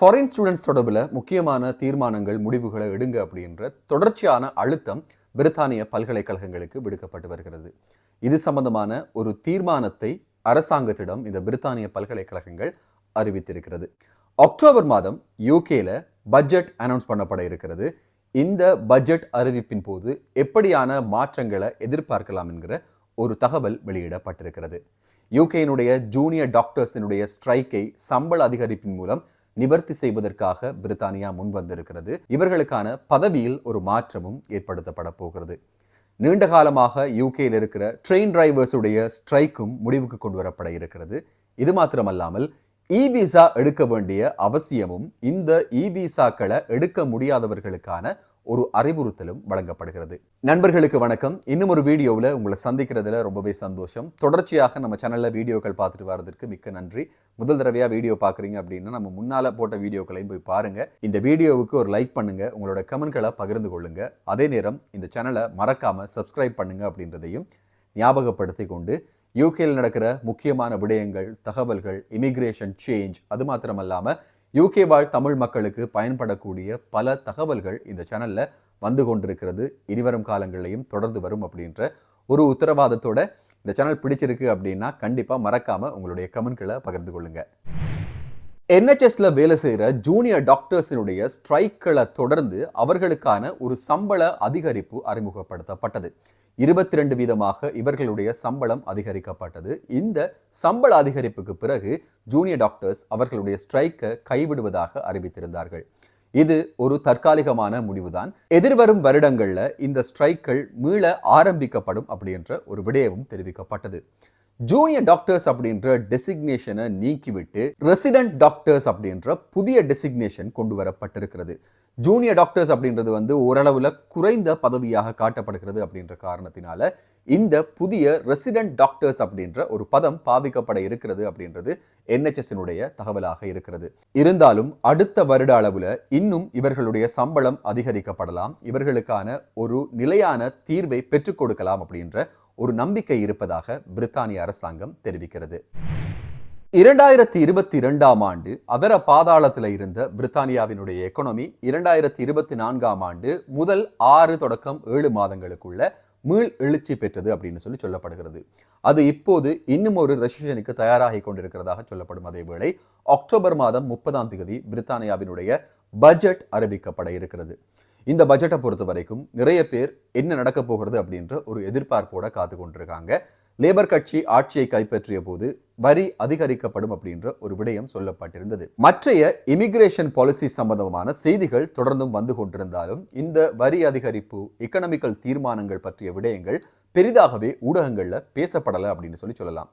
Foreign students தொடர்பில் முக்கியமான தீர்மானங்கள் முடிவுகளை எடுங்க அப்படின்ற தொடர்ச்சியான அழுத்தம் பிரித்தானிய பல்கலைக்கழகங்களுக்கு விடுக்கப்பட்டு வருகிறது. இது சம்பந்தமான ஒரு தீர்மானத்தை அரசாங்கத்திடம் இந்த பிரித்தானிய பல்கலைக்கழகங்கள் அறிவித்திருக்கிறது. அக்டோபர் மாதம் யூகேல பட்ஜெட் அனௌன்ஸ் பண்ணப்பட இருக்கிறது. இந்த பட்ஜெட் அறிவிப்பின் போது எப்படியான மாற்றங்களை எதிர்பார்க்கலாம் என்கிற ஒரு தகவல் வெளியிடப்பட்டிருக்கிறது. யூகேயினுடைய ஜூனியர் டாக்டர்ஸினுடைய ஸ்ட்ரைக்கை சம்பள அதிகரிப்பின் மூலம் நிவர்த்தி செய்வதற்காக பிரித்தானியா முன்வந்திருக்கிறது இவர்களுக்கான பதவியில் ஒரு மாற்றமும் ஏற்படுத்தப்பட போகிறது. நீண்ட காலமாக யூகேயில் இருக்கிற ட்ரெயின் டிரைவர்ஸுடைய ஸ்ட்ரைக்கும் முடிவுக்கு கொண்டு வரப்பட இருக்கிறது. இது மாத்திரமல்லாமல் இ விசா எடுக்க வேண்டிய அவசியமும் இந்த இ விசாக்களை எடுக்க முடியாதவர்களுக்கான ஒரு அறிவுறுத்தலும் வழங்கப்படுகிறது. நண்பர்களுக்கு வணக்கம். இன்னும் ஒரு வீடியோவில் உங்களை சந்திக்கிறதுல ரொம்பவே சந்தோஷம். தொடர்ச்சியாக நம்ம சேனலில் வீடியோக்கள் பார்த்துட்டு வரதுக்கு மிக்க நன்றி. முதல் தடவையாக வீடியோ பார்க்குறீங்க அப்படின்னா நம்ம முன்னால் போட்ட வீடியோக்களையும் போய் பாருங்கள் இந்த வீடியோவுக்கு ஒரு லைக் பண்ணுங்கள் உங்களோட கமெண்ட்களை பகிர்ந்து கொள்ளுங்க. அதே நேரம் இந்த சேனலை மறக்காமல் சப்ஸ்கிரைப் பண்ணுங்கள் அப்படின்றதையும் ஞாபகப்படுத்தி கொண்டு யூகேயில் நடக்கிற முக்கியமான விடயங்கள் தகவல்கள் இமிக்ரேஷன் சேஞ்ச் அது மாத்திரமல்லாமல் யூகே வாழ் தமிழ் மக்களுக்கு பயன்படக்கூடிய பல தகவல்கள் இந்த சேனல்ல வந்து கொண்டிருக்கிறது. இனிவரும் காலங்களிலையும் தொடர்ந்து வரும் அப்படின்ற ஒரு உத்தரவாதத்தோட இந்த சேனல் பிடிச்சிருக்கு அப்படின்னா கண்டிப்பா மறக்காம உங்களுடைய கமெண்ட்களை பகிர்ந்து கொள்ளுங்க. என்ஹெச்எஸ்ல வேலை செய்கிற ஜூனியர் டாக்டர்ஸினுடைய ஸ்ட்ரைக்களை தொடர்ந்து அவர்களுக்கான ஒரு சம்பள அதிகரிப்பு அறிமுகப்படுத்தப்பட்டது. இருபத்தி ரெண்டு வீதமாக இவர்களுடைய சம்பளம் அதிகரிக்கப்பட்டது. இந்த சம்பள அதிகரிப்புக்கு பிறகு ஜூனியர் டாக்டர்ஸ் அவர்களுடைய ஸ்ட்ரைக்கை கைவிடுவதாக அறிவித்திருந்தார்கள். இது ஒரு தற்காலிகமான முடிவுதான். எதிர்வரும் வருடங்கள்ல இந்த ஸ்ட்ரைக்கள் மீள ஆரம்பிக்கப்படும் அப்படின்ற ஒரு விடயமும் தெரிவிக்கப்பட்டது. ஜூனியர் டாக்டர்ஸ் அப்படின்ற டெசிக்னேஷனை நீக்கிவிட்டு ரெசிடென்ட் டாக்டர்ஸ் அப்படின்ற புதிய டெசிக்னேஷன் கொண்டு வரப்பட்டிருக்கிறது. ஜூனியர் டாக்டர்ஸ் அப்படின்றது வந்து ஓரளவில் குறைந்த பதவியாக காட்டப்படுகிறது அப்படின்ற காரணத்தினால இந்த புதிய ரெசிடென்ட் டாக்டர்ஸ் அப்படின்ற ஒரு பதம் பாவிக்கப்பட இருக்கிறது அப்படின்றது என்ஹெச்எஸ்னுடைய தகவலாக இருக்கிறது. இருந்தாலும் அடுத்த வருட அளவில் இன்னும் இவர்களுடைய சம்பளம் அதிகரிக்கப்படலாம். இவர்களுக்கான ஒரு நிலையான தீர்வை பெற்றுக் கொடுக்கலாம் அப்படின்ற ஒரு நம்பிக்கை இருப்பதாக பிரித்தானிய அரசாங்கம் தெரிவிக்கிறது. இரண்டாயிரத்தி இருபத்தி இரண்டாம் ஆண்டு அதர பாதாளத்தில் இருந்த பிரித்தானியாவினுடைய எக்கனமி இரண்டாயிரத்தி இருபத்தி நான்காம் ஆண்டு முதல் ஆறு தொடக்கம் ஏழு மாதங்களுக்குள்ள மீள் எழுச்சி பெற்றது அப்படின்னு சொல்லி சொல்லப்படுகிறது. அது இப்போது இன்னும் ஒரு ரெசிஷனுக்கு தயாராகி கொண்டிருக்கிறதாக சொல்லப்படும் அதே வேளை அக்டோபர் மாதம் முப்பதாம் தேதி பிரித்தானியாவினுடைய பட்ஜெட் அறிவிக்கப்பட இருக்கிறது. இந்த பட்ஜெட்டை பொறுத்த வரைக்கும் நிறைய பேர் என்ன நடக்க போகிறது அப்படின்ற ஒரு எதிர்பார்ப்போட காத்து கொண்டிருக்காங்க. லேபர் கட்சி ஆட்சியை கைப்பற்றிய போது வரி அதிகரிக்கப்படும் அப்படின்ற ஒரு விடயம் சொல்லப்பட்டிருந்தது. மற்றைய இமிகிரேஷன் பாலிசி சம்பந்தமான செய்திகள் தொடர்ந்தும் வந்து கொண்டிருந்தாலும் இந்த வரி அதிகரிப்பு எக்கனாமிக்கல் தீர்மானங்கள் பற்றிய விடயங்கள் பெரிதாகவே ஊடகங்கள்ல பேசப்படலை அப்படின்னு சொல்லி சொல்லலாம்.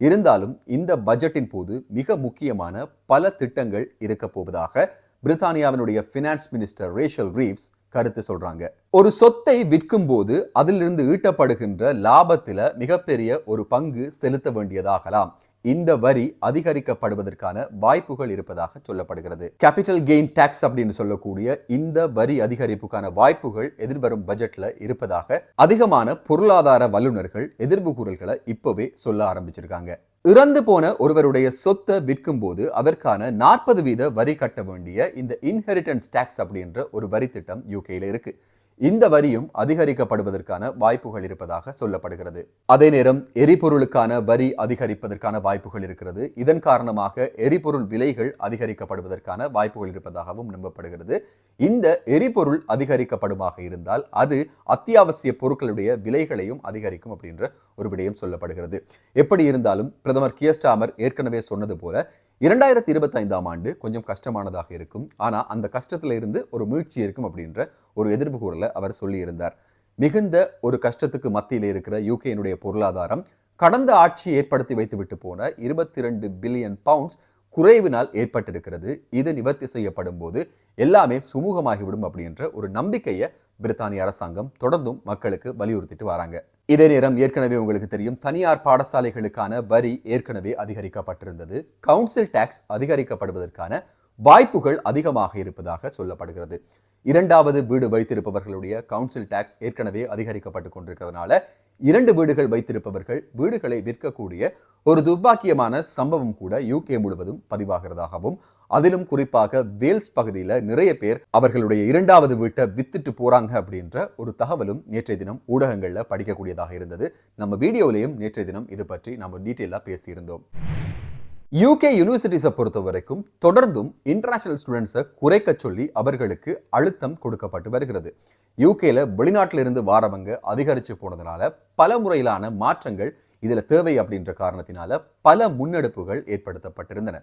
இருந்தாலும் இந்த பட்ஜெட்டின் போது மிக முக்கியமான பல திட்டங்கள் இருக்க போவதாக பிரித்தானியாவினுடைய ஃபினான்ஸ் மினிஸ்டர் ரேஷல் ரீவ்ஸ் கருத்து சொல்றாங்க. ஒரு சொத்தை விற்கும் போது அதிலிருந்து ஈட்டப்படுகின்ற லாபத்தில மிகப்பெரிய ஒரு பங்கு செலுத்த வேண்டியதாகலாம். இந்த வரி அதிகரிக்கப்படுவதற்கான வாய்ப்புகள் இருப்பதாக சொல்லப்படுகிறது. கேபிட்டல் கெயின் டாக்ஸ் அப்படின்னு சொல்லக்கூடிய இந்த வரி அதிகரிப்புக்கான வாய்ப்புகள் எதிர்வரும் பட்ஜெட்ல இருப்பதாக அதிகமான பொருளாதார வல்லுநர்கள் எதிர்ப்பு குரல்களை இப்பவே சொல்ல ஆரம்பிச்சிருக்காங்க. இறந்து போன ஒருவருடைய சொத்தை விற்கும் போது அதற்கான நாற்பது வீத வரி கட்ட வேண்டிய இந்த இன்ஹெரிட்டன்ஸ் டேக்ஸ் அப்படின்ற ஒரு வரி திட்டம் யூகேல இருக்கு. இந்த வரியும் அதிகரிக்கப்படுவதற்கான வாய்ப்புகள் இருப்பதாக சொல்லப்படுகிறது. அதே நேரம் எரிபொருளுக்கான வரி அதிகரிப்பதற்கான வாய்ப்புகள் இருக்கிறது. இதன் காரணமாக எரிபொருள் விலைகள் அதிகரிக்கப்படுவதற்கான வாய்ப்புகள் இருப்பதாகவும் நம்பப்படுகிறது. இந்த எரிபொருள் அதிகரிக்கப்படுமாக இருந்தால் அது அத்தியாவசிய பொருட்களுடைய விலைகளையும் அதிகரிக்கும் அப்படின்ற ஒரு விடயம் சொல்லப்படுகிறது. எப்படி இருந்தாலும் பிரதமர் கியஸ்டாமர் ஏற்கனவே சொன்னது போல இரண்டாயிரத்தி இருபத்தைந்தாம் ஆண்டு கொஞ்சம் கஷ்டமானதாக இருக்கும். ஆனால் அந்த கஷ்டத்தில் இருந்து ஒரு மீழ்ச்சி இருக்கும் அப்படின்ற ஒரு எதிர்ப்பு கூறல அவர் சொல்லியிருந்தார். மிகுந்த ஒரு கஷ்டத்துக்கு மத்தியில் இருக்கிற யூகேனுடைய பொருளாதாரம் கடந்த ஆட்சி ஏற்படுத்தி வைத்துவிட்டு போன இருபத்தி ரெண்டு பில்லியன் பவுண்ட்ஸ் குறைவினால் ஏற்பட்டிருக்கிறது. இது நிவர்த்தி செய்யப்படும் போது எல்லாமே சுமூகமாகிவிடும் அப்படின்ற ஒரு நம்பிக்கையை பிரித்தானிய அரசாங்கம் தொடர்ந்தும் மக்களுக்கு வலியுறுத்திட்டு வராங்க. இதே நேரம் ஏற்கனவே உங்களுக்கு தெரியும் தனியார் பாடசாலைகளுக்கான வரி ஏற்கனவே அதிகரிக்கப்பட்டிருந்தது. கவுன்சில் டாக்ஸ் அதிகரிக்கப்படுவதற்கான வாய்ப்புகள் அதிகமாக இருப்பதாக சொல்லப்படுகிறது. இரண்டாவது வீடு வைத்திருப்பவர்களுடைய கவுன்சில் டாக்ஸ் ஏற்கனவே அதிகரிக்கப்பட்டு கொண்டிருக்கிறதுனால இரண்டு வீடுகள் வைத்திருப்பவர்கள் வீடுகளை விற்கக்கூடிய ஒரு துர்பாக்கியமான சம்பவம் கூட யூகே முழுவதும் பதிவாகிறதாகவும் அதிலும் குறிப்பாக வேல்ஸ் பகுதியில் நிறைய பேர் அவர்களுடைய இரண்டாவது வீட்டை வித்துட்டு போறாங்க அப்படின்ற ஒரு தகவலும் நேற்றைய தினம் ஊடகங்கள்ல படிக்கக்கூடியதாக இருந்தது. நம்ம வீடியோலையும் நேற்றைய தினம் இது பற்றி நம்ம டீட்டெயிலாக பேசியிருந்தோம். யூகே யூனிவர்சிட்டிஸை பொறுத்த வரைக்கும் தொடர்ந்தும் இன்டர்நேஷனல் ஸ்டூடெண்ட்ஸை குறைக்க சொல்லி அவர்களுக்கு அழுத்தம் கொடுக்கப்பட்டு வருகிறது. யூகேல வெளிநாட்டிலிருந்து வாரவங்க அதிகரிச்சு போனதுனால பல முறையிலான மாற்றங்கள் இதுல தேவை அப்படின்ற காரணத்தினால பல முன்னெடுப்புகள் ஏற்படுத்தப்பட்டிருந்தன.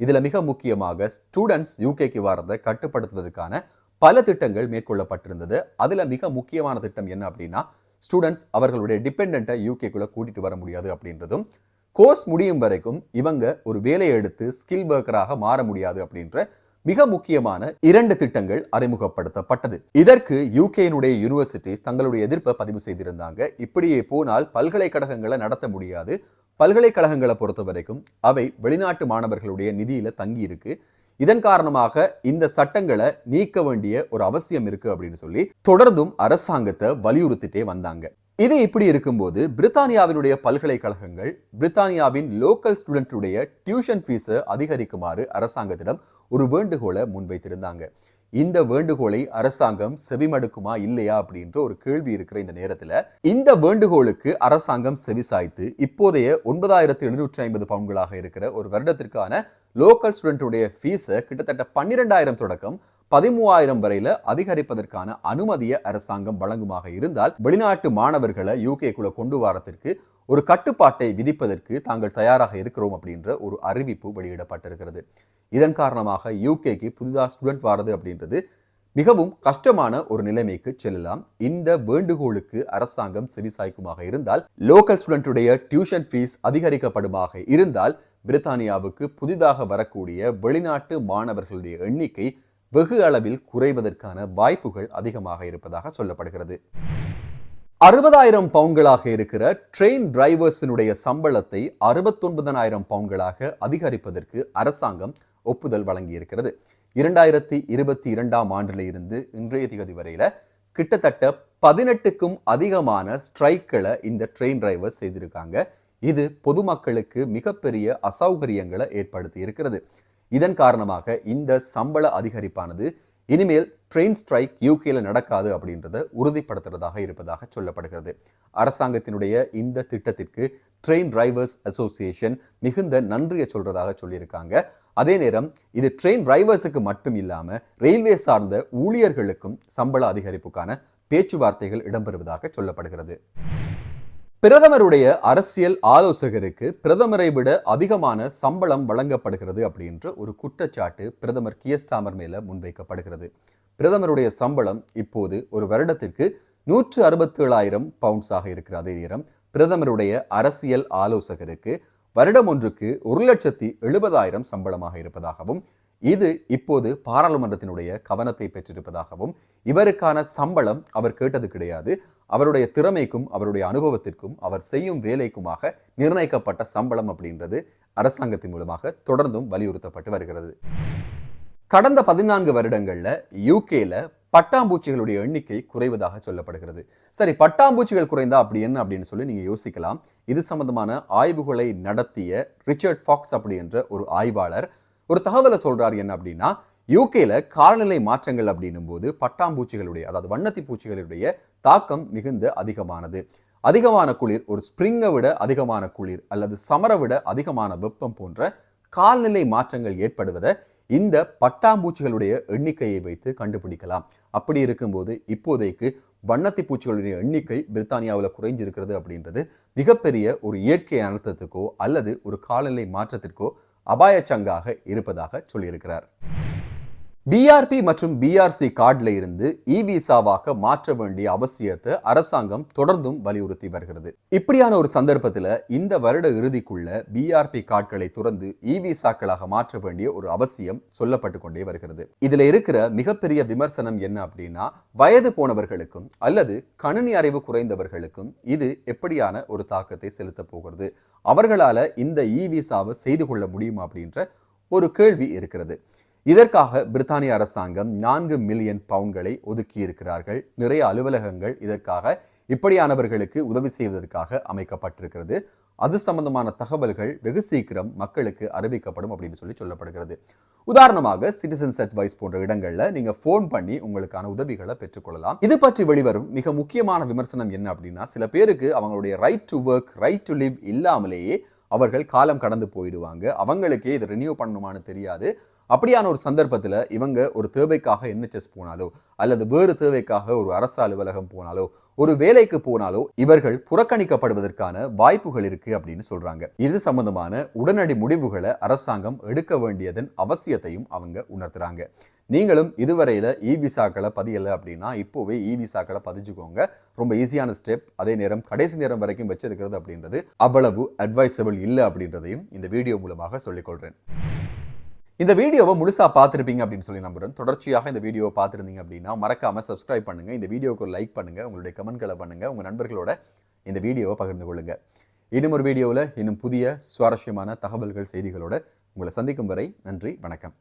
இதில் மிக முக்கியமாக ஸ்டூடெண்ட்ஸ் யூகேக்கு வரதை கட்டுப்படுத்துவதற்கான பல திட்டங்கள் மேற்கொள்ளப்பட்டிருந்தது. அதுல மிக முக்கியமான திட்டம் என்ன அப்படின்னா ஸ்டூடெண்ட்ஸ் அவர்களுடைய டிபெண்ட்டை யூகேக்குள்ளே கூட்டிட்டு வர முடியாது அப்படின்றதும் கோர்ஸ் முடியும் வரைக்கும் இவங்க ஒரு வேலையை எடுத்து ஸ்கில் ஒர்க்கராக மாற முடியாது அப்படின்ற மிக முக்கியமான இரண்டு திட்டங்கள் அறிமுகப்படுத்தப்பட்டது. இதற்கு யூகேனுடைய யூனிவர்சிட்டிஸ் தங்களுடைய எதிர்ப்பை பதிவு செய்திருந்தாங்க. இப்படியே போனால் பல்கலைக்கழகங்களை நடத்த முடியாது. பல்கலைக்கழகங்களை பொறுத்த வரைக்கும் அவை வெளிநாட்டு மாணவர்களுடைய நிதியில தங்கி இருக்கு இதன் காரணமாக இந்த சட்டங்களை நீக்க வேண்டிய ஒரு அவசியம் இருக்கு அப்படின்னு சொல்லி தொடர்ந்தும் அரசாங்கத்தை வலியுறுத்திட்டே வந்தாங்க. இது இப்படி இருக்கும்போது பிரித்தானியாவினுடைய பல்கலைக்கழகங்கள் பிரித்தானியாவின் லோக்கல் ஸ்டூடெண்ட்டுடைய டியூஷன் ஃபீஸை அதிகரிக்குமாறு அரசாங்கத்திடம் ஒரு வேண்டுகோளை முன்வைத்திருந்தாங்க. இந்த வேண்டுகோளை அரசாங்கம் செவிமடுக்குமா இல்லையா அப்படின்ற ஒரு கேள்வி இருக்கிற இந்த நேரத்தில் இந்த வேண்டுகோளுக்கு அரசாங்கம் செவிசாய்த்து இப்போதைய ஒன்பதாயிரத்தி எழுநூற்றி ஐம்பது பவுன்களாக இருக்கிற ஒரு வருடத்திற்கான லோக்கல் ஸ்டூடெண்ட்டுடைய ஃபீஸை கிட்டத்தட்ட பன்னிரெண்டாயிரம் தொடக்கம் பதிமூவாயிரம் வரையில அதிகரிப்பதற்கான அனுமதியை அரசாங்கம் வழங்குமாக இருந்தால் வெளிநாட்டு மாணவர்களை யூகேக்குள்ள கொண்டு வரத்திற்கு ஒரு கட்டுப்பாட்டை விதிப்பதற்கு தாங்கள் தயாராக இருக்கிறோம் அப்படின்ற ஒரு அறிவிப்பு வெளியிடப்பட்டிருக்கிறது. இதன் காரணமாக யூகேக்கு புதிதாக ஸ்டூடெண்ட் வாரது அப்படின்றது மிகவும் கஷ்டமான ஒரு நிலைமைக்கு செல்லலாம். இந்த வேண்டுகோளுக்கு அரசாங்கம் செவிசாய்க்குமாக இருந்தால் லோக்கல் ஸ்டூடெண்ட்டுடைய டியூஷன் ஃபீஸ் அதிகரிக்கப்படுமாக இருந்தால் பிரித்தானியாவுக்கு புதிதாக வரக்கூடிய வெளிநாட்டு மாணவர்களுடைய எண்ணிக்கை வெகு அளவில் குறைவதற்கான வாய்ப்புகள் அதிகமாக இருப்பதாக சொல்லப்படுகிறது. அறுபதாயிரம் பவுன்களாக இருக்கிற ட்ரெயின் டிரைவர்ஸினுடைய சம்பளத்தை அறுபத்தொன்பதனாயிரம் பவுன்களாக அதிகரிப்பதற்கு அரசாங்கம் ஒப்புதல் வழங்கியிருக்கிறது. இரண்டாயிரத்தி இருபத்தி இரண்டாம் ஆண்டுல இருந்து இன்றைய திகதி வரையில கிட்டத்தட்ட பதினெட்டுக்கும் அதிகமான ஸ்ட்ரைக்களை இந்த ட்ரெயின் டிரைவர்ஸ் செய்திருக்காங்க. இது பொதுமக்களுக்கு மிகப்பெரிய அசௌகரியங்களை ஏற்படுத்தி இருக்கிறது இதன் காரணமாக இந்த சம்பள அதிகரிப்பானது இனிமேல் ட்ரெயின் ஸ்ட்ரைக் யூகேல நடக்காது அப்படின்றத உறுதிப்படுத்துறதாக இருப்பதாக சொல்லப்படுகிறது. அரசாங்கத்தினுடைய இந்த திட்டத்திற்கு ட்ரெயின் டிரைவர்ஸ் அசோசியேஷன் மிகுந்த நன்றியை சொல்றதாக சொல்லியிருக்காங்க. அதே நேரம் இது ட்ரெயின் டிரைவர்ஸுக்கு மட்டும் இல்லாம ரயில்வே சார்ந்த ஊழியர்களுக்கும் சம்பள அதிகரிப்புக்கான பேச்சுவார்த்தைகள் இடம்பெறுவதாக சொல்லப்படுகிறது. பிரதமருடைய அரசியல் ஆலோசகருக்கு பிரதமரை விட அதிகமான சம்பளம் வழங்கப்படுகிறது அப்படின்ற ஒரு குற்றச்சாட்டு பிரதமர் கியஸ்டாமர் மேல முன்வைக்கப்படுகிறது. பிரதமருடைய சம்பளம் இப்போது ஒரு வருடத்திற்கு நூற்று அறுபத்தி ஏழாயிரம் பவுண்ட்ஸாக இருக்கிற அதே நேரம் பிரதமருடைய அரசியல் ஆலோசகருக்கு வருடம் ஒன்றுக்கு ஒரு லட்சத்தி எழுபதாயிரம் சம்பளமாக இருப்பதாகவும் இது இப்போது பாராளுமன்றத்தினுடைய கவனத்தை பெற்றிருப்பதாகவும் இவருக்கான சம்பளம் அவர் கேட்டது கிடையாது. அவருடைய திறமைக்கும் அவருடைய அனுபவத்திற்கும் அவர் செய்யும் வேலைக்குமாக நிர்ணயிக்கப்பட்ட சம்பளம் அப்படின்றது அரசாங்கத்தின் மூலமாக தொடர்ந்தும் வலியுறுத்தப்பட்டு வருகிறது. கடந்த பதினான்கு வருடங்கள்ல யூகேல பட்டாம்பூச்சிகளுடைய எண்ணிக்கை குறைவதாக சொல்லப்படுகிறது. சரி பட்டாம்பூச்சிகள் குறைந்தா அப்படி என்ன அப்படின்னு சொல்லி நீங்க யோசிக்கலாம். இது சம்பந்தமான ஆய்வுகளை நடத்திய ரிச்சர்ட் ஃபாக்ஸ் அப்படி என்ற ஒரு ஆய்வாளர் ஒரு தகவலை சொல்றார் என்ன அப்படின்னா யூகேல காலநிலை மாற்றங்கள் அப்படின்னும் போது பட்டாம்பூச்சிகளுடைய அதாவது வண்ணத்தி பூச்சிகளுடைய தாக்கம் மிகுந்த அதிகமானது. அதிகமான குளிர் ஒரு ஸ்ப்ரிங்கை விட அதிகமான குளிர் அல்லது சமரை விட அதிகமான வெப்பம் போன்ற கால்நிலை மாற்றங்கள் ஏற்படுவதை இந்த பட்டாம்பூச்சிகளுடைய எண்ணிக்கையை வைத்து கண்டுபிடிக்கலாம். அப்படி இருக்கும்போது இப்போதைக்கு வண்ணத்தி பூச்சிகளுடைய எண்ணிக்கை பிரித்தானியாவில் குறைஞ்சிருக்கிறது அப்படின்றது மிகப்பெரிய ஒரு இயற்கை அனர்த்தத்துக்கோ அல்லது ஒரு காலநிலை மாற்றத்திற்கோ அபாயச்சங்காக இருப்பதாக சொல்லியிருக்கிறார். பிஆர்பி மற்றும் பிஆர்சி கார்டில் இருந்து இ விசாவாக மாற்ற வேண்டிய அவசியத்தை அரசாங்கம் தொடர்ந்தும் வலியுறுத்தி வருகிறது. இப்படியான ஒரு சந்தர்ப்பத்தில் இந்த வருட இறுதிக்குள்ள பிஆர்பி கார்டுகளை துறந்து இ விசாக்களாக மாற்ற வேண்டிய ஒரு அவசியம் சொல்லப்பட்டு கொண்டே வருகிறது. இதுல இருக்கிற மிகப்பெரிய விமர்சனம் என்ன அப்படின்னா வயது போனவர்களுக்கும் அல்லது கணினி அறிவு குறைந்தவர்களுக்கும் இது எப்படியான ஒரு தாக்கத்தை செலுத்த போகிறது? அவர்களால இந்த இ விசாவை செய்து கொள்ள முடியுமா அப்படின்ற ஒரு கேள்வி இருக்கிறது. இதற்காக பிரித்தானிய அரசாங்கம் நான்கு மில்லியன் பவுண்ட்களை ஒதுக்கி இருக்கிறார்கள் நிறைய அலுவலகங்கள் இதற்காக இப்படியானவர்களுக்கு உதவி செய்வதற்காக அமைக்கப்பட்டிருக்கிறது. அது சம்பந்தமான தகவல்கள் வெகு சீக்கிரம் மக்களுக்கு அறிவிக்கப்படும் அப்படின்னு சொல்லி சொல்லப்படுகிறது. உதாரணமாக சிட்டிசன்ஸ் அட்வைஸ் போன்ற இடங்களில் நீங்க ஃபோன் பண்ணி உங்களுக்கான உதவிகளை பெற்றுக்கொள்ளலாம். இது பற்றி வெளிவரும் மிக முக்கியமான விமர்சனம் என்ன அப்படின்னா சில பேருக்கு அவங்களுடைய right to work right to live இல்லாமலேயே அவர்கள் காலம் கடந்து போயிடுவாங்க. அவங்களுக்கே இதை ரினியூ பண்ணணுமான்னு தெரியாது. அப்படியான ஒரு சந்தர்ப்பத்தில் இவங்க ஒரு தேவைக்காக என்ஹெச்எஸ் போனாலோ அல்லது வேறு தேவைக்காக ஒரு அரசு அலுவலகம் போனாலோ ஒரு வேலைக்கு போனாலோ இவர்கள் புறக்கணிக்கப்படுவதற்கான வாய்ப்புகள் இருக்கு அப்படின்னு சொல்றாங்க. இது சம்பந்தமான உடனடி முடிவுகளை அரசாங்கம் எடுக்க வேண்டியதன் அவசியத்தையும் அவங்க உணர்த்துறாங்க. நீங்களும் இதுவரையில் இ விசாக்களை பதியலை அப்படின்னா இப்போவே இ விசாக்களை பதிச்சுக்கோங்க ரொம்ப ஈஸியான ஸ்டெப் அதே நேரம் கடைசி நேரம் வரைக்கும் வச்சிருக்கிறது அப்படின்றது அவ்வளவு அட்வைசபிள் இல்லை அப்படின்றதையும் இந்த வீடியோ மூலமாக சொல்லிக்கொள்கிறேன் இந்த வீடியோவை முழுசாக பார்த்துருப்பீங்க அப்படின்னு சொல்லி நம்புறேன். தொடர்ச்சியாக இந்த வீடியோவை பார்த்துருந்தீங்க அப்படின்னா மறக்காமல் சப்ஸ்கிரைப் பண்ணுங்க. இந்த வீடியோவுக்கு ஒரு லைக் பண்ணுங்கள் உங்களுடைய கமெண்ட்களை பண்ணுங்கள் உங்கள் நண்பர்களோட இந்த வீடியோவை பகிர்ந்து கொள்ளுங்கள் இன்னும் ஒரு வீடியோவில் இன்னும் புதிய சுவாரஸ்யமான தகவல்கள் செய்திகளோட உங்களை சந்திக்கும் வரை நன்றி வணக்கம்.